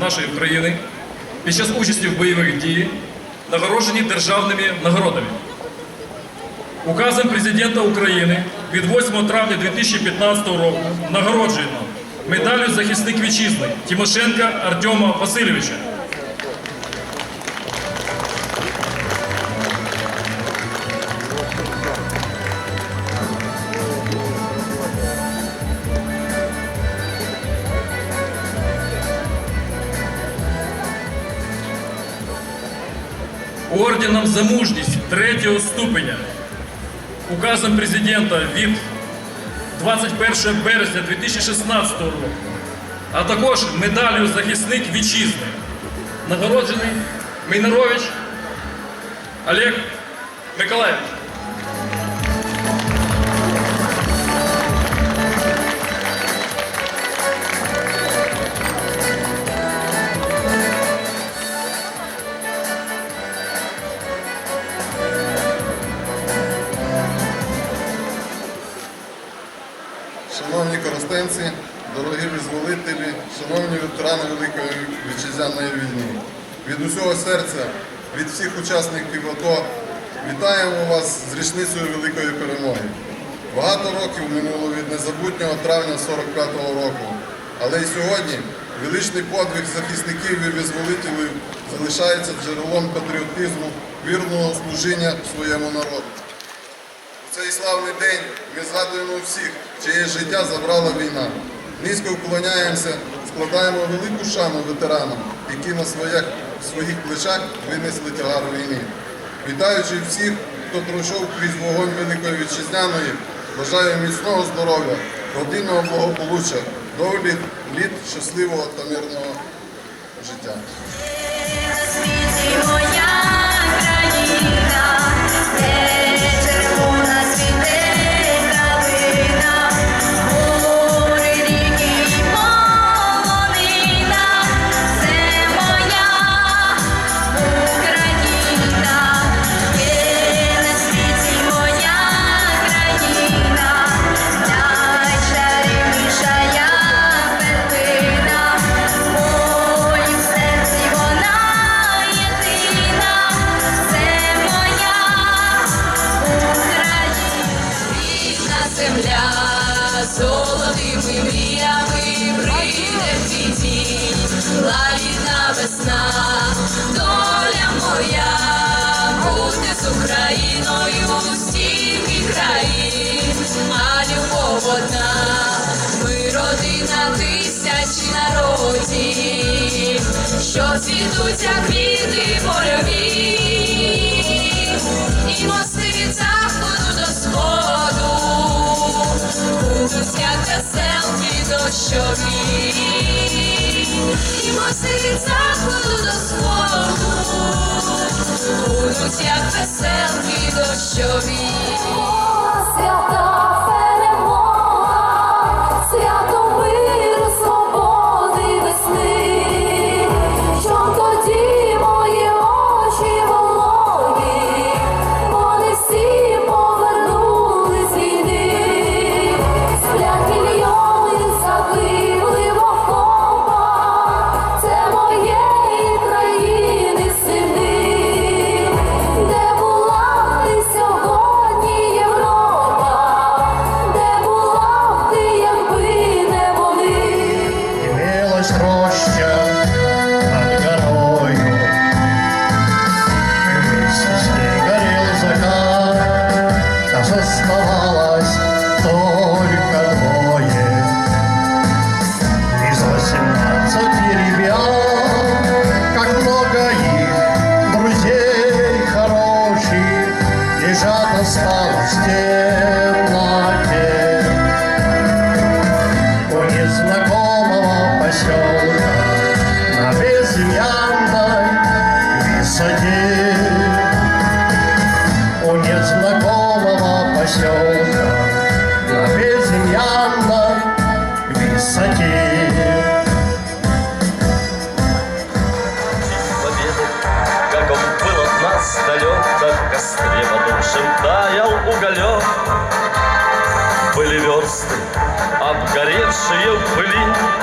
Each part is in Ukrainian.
нашої України під час участі в бойових діях нагороджені державними нагородами. Указом президента України від 8 травня 2015 року нагороджено медаллю захисник вітчизни Тимошенка Артема Васильовича. Орденом за мужність третього ступеня, указом президента від 21 березня 2016 року, а також медаллю захисник вітчизни, нагороджений Мейнарович Олег Миколаївич. Дорогі шановні ветерани Великої Вітчизняної війни, від усього серця, від всіх учасників АТО вітаємо вас з річницею Великої перемоги. Багато років минуло від незабутнього травня 45-го року, але й сьогодні величний подвиг захисників і визволителів залишається джерелом патріотизму, вірного служіння своєму народу. У цей славний день ми згадуємо всіх, чиє життя забрала війна. Низько вклоняємося, складаємо велику шану ветеранам, які на своїх, своїх плечах винесли тягар війни. Вітаючи всіх, хто пройшов крізь вогонь Великої Вітчизняної, бажаю міцного здоров'я, родинного благополуччя, довгих літ щасливого та мирного життя. Золотими прийде в лагідна весна, доля моя, бути з Україною стільки країн, а любов одна, ми родина тисячі народів, що цвітуть, як квіти веселки дощові, і мости від заходу до сходу, будуть як веселки дощові.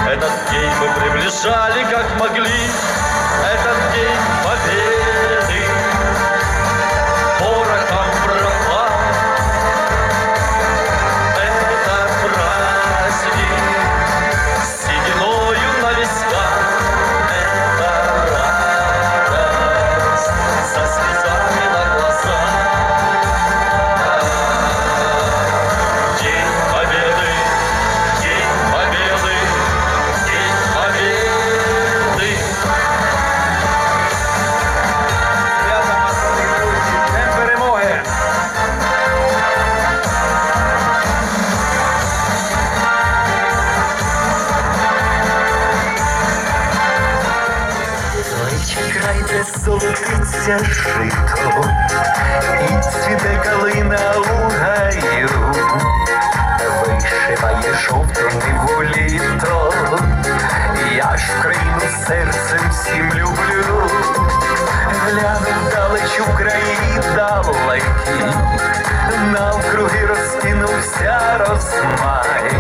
Этот день мы приближали как могли, этот день победы. Золотиться жито, і цвіте калина у гаю, вишиває жовтим літо, я ж країну серцем всім люблю, гляну вдалеч Україні далекі, навкруги розкинувся розмай,